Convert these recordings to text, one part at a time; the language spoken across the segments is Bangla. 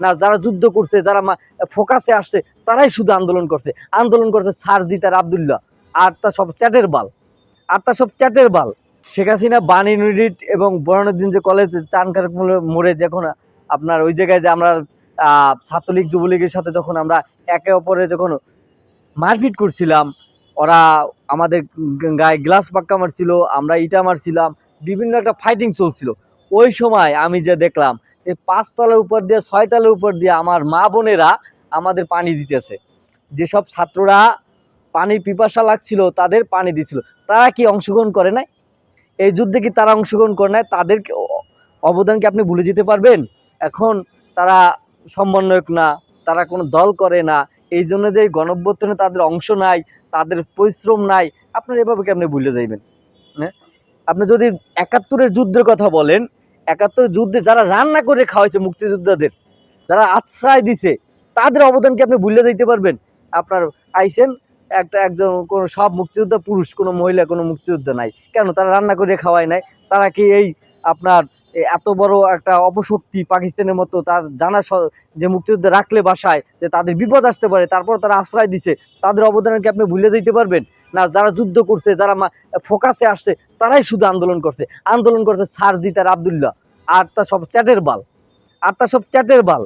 না, যারা যুদ্ধ করছে, যারা ফোকাসে আসছে, তারাই শুধু আন্দোলন করছে। আন্দোলন করছে সারজিত আর আবদুল্লাহ। আর তা সব চ্যাটের বাল। আর তা সব চ্যাটের বাল। শেখ হাসিনা বাণী ইউনিট এবং বরানুদ্দিন যে কলেজ চানকার মোড়ে যখন আপনার ওই জায়গায় যে আমরা ছাত্রলীগ, যুবলীগের সাথে যখন আমরা একে অপরে যখন মারপিট করছিলাম, ওরা আমাদের গায়ে গ্লাস পাক্কা মারছিল, আমরা ইটা মারছিলাম, বিভিন্ন একটা ফাইটিং চলছিল। ওই সময় আমি যে দেখলাম এই পাঁচতলার উপর দিয়ে, ছয়তলার উপর দিয়ে আমার মা বোনেরা আমাদের পানি দিতেছে। যেসব ছাত্ররা পানির পিপাসা লাগছিল, তাদের পানি দিছিল। তারা কি অংশগ্রহণ করে নাই? এই যুদ্ধে কি তারা অংশগ্রহণ করে নাই? তাদের অবদান কি আপনি ভুলে যেতে পারবেন? এখন তারা সমন্বয়ক না, তারা কোনো দল করে না। এই জন্য যে গণঅভ্যুত্থানে তাদের অংশ নাই, তাদের পরিশ্রম নাই, আপনার এভাবে কি আপনি ভুলে যাইবেন? হ্যাঁ? আপনি যদি একাত্তরের যুদ্ধের কথা বলেন একাত্তরের যুদ্ধে যারা রান্না করে খাওয়াইছে মুক্তিযোদ্ধাদের, যারা আশ্রয় দিছে, তাদের অবদান কি আপনি ভুলে যাইতে পারবেন? আপনার আইসেন একটা একজন কোনো সব মুক্তিযোদ্ধা পুরুষ, কোনো মহিলা, কোনো মুক্তিযোদ্ধা নাই। কেন? তারা রান্না করে খাওয়ায় নাই। তারা কি এই আপনার এত বড় একটা অপশক্তি পাকিস্তানের মতো তার জানা যে মুক্তিযুদ্ধ রাখলে বাসায়, যে তাদের বিপদ আসতে পারে তারপর তারা আশ্রয় দিছে, তাদের অবদান কি আপনি ভুলে যেতে পারবেন? না, যারা যুদ্ধ করছে, যারা ফোকাসে আসছে, তারাই শুধু আন্দোলন করছে। আন্দোলন করছে সারজিত আর আবদুল্লাহ, আর তা সব চ্যাটের বাল। আর তা সব চ্যাটের বাল।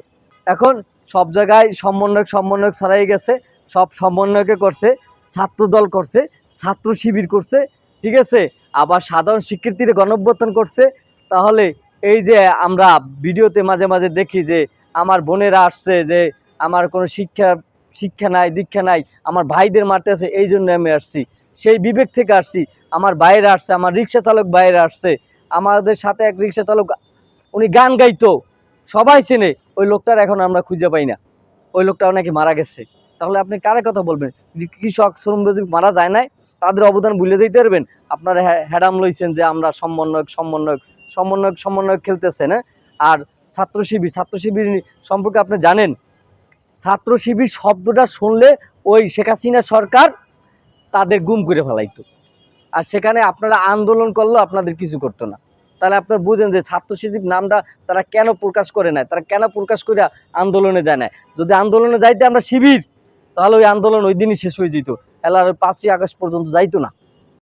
এখন সব জায়গায় সমন্বয়ক সমন্বয়ক ছাড়াই গেছে, সব সমন্বয়কে করছে ছাত্র দল করছে, ছাত্র শিবির করছে, ঠিক আছে? আবার সাধারণ শিক্ষার্থীরা গণঅভ্যর্থন করছে। তাহলে এই যে আমরা ভিডিওতে মাঝে মাঝে দেখি যে, আমার বোনেরা আসছে যে, আমার কোনো শিক্ষা শিক্ষা নাই, দীক্ষা নাই, আমার ভাইদের মারতে আছে এই জন্য আমি আসছি। সেই বিবেক থেকে আসছি, আমার বাইরে আসছে, আমার রিক্সা চালক বাইরে আসছে, আমাদের সাথে এক রিক্সা চালক, উনি গান গাইতো, সবাই চেনে, ওই লোকটার এখন আমরা খুঁজে পাই না, ওই লোকটা নাকি মারা গেছে। তাহলে আপনি কারে কথা বলবেন? কৃষক, শ্রমজীবী মারা যায় নাই, তাদের অবদান ভুলে যেতে পারবেন? আপনারা হ্যা- হ্যাডাম লইছেন যে আমরা সমন্বয়ক সমন্বয়ক সমন্বয়ক সমন্বয়ক খেলতেছেন হ্যাঁ? আর ছাত্র শিবির ছাত্র শিবির সম্পর্কে আপনি জানেন? ছাত্র শিবির শব্দটা শুনলে ওই শেখ হাসিনা সরকার তাদের গুম করে ফেলাইতো। আর সেখানে আপনারা আন্দোলন করলেও আপনাদের কিছু করতো না। তাহলে আপনারা বুঝেন যে ছাত্র শিবির নামটা তারা কেন প্রকাশ করে নেয় তারা কেন প্রকাশ করে আন্দোলনে যায় না যদি আন্দোলনে যাইতে আমরা শিবির, তাহলে ওই আন্দোলন ওই দিনই শেষ হয়ে যেত। এলার ওই পাঁচই আগস্ট পর্যন্ত যাইতো না।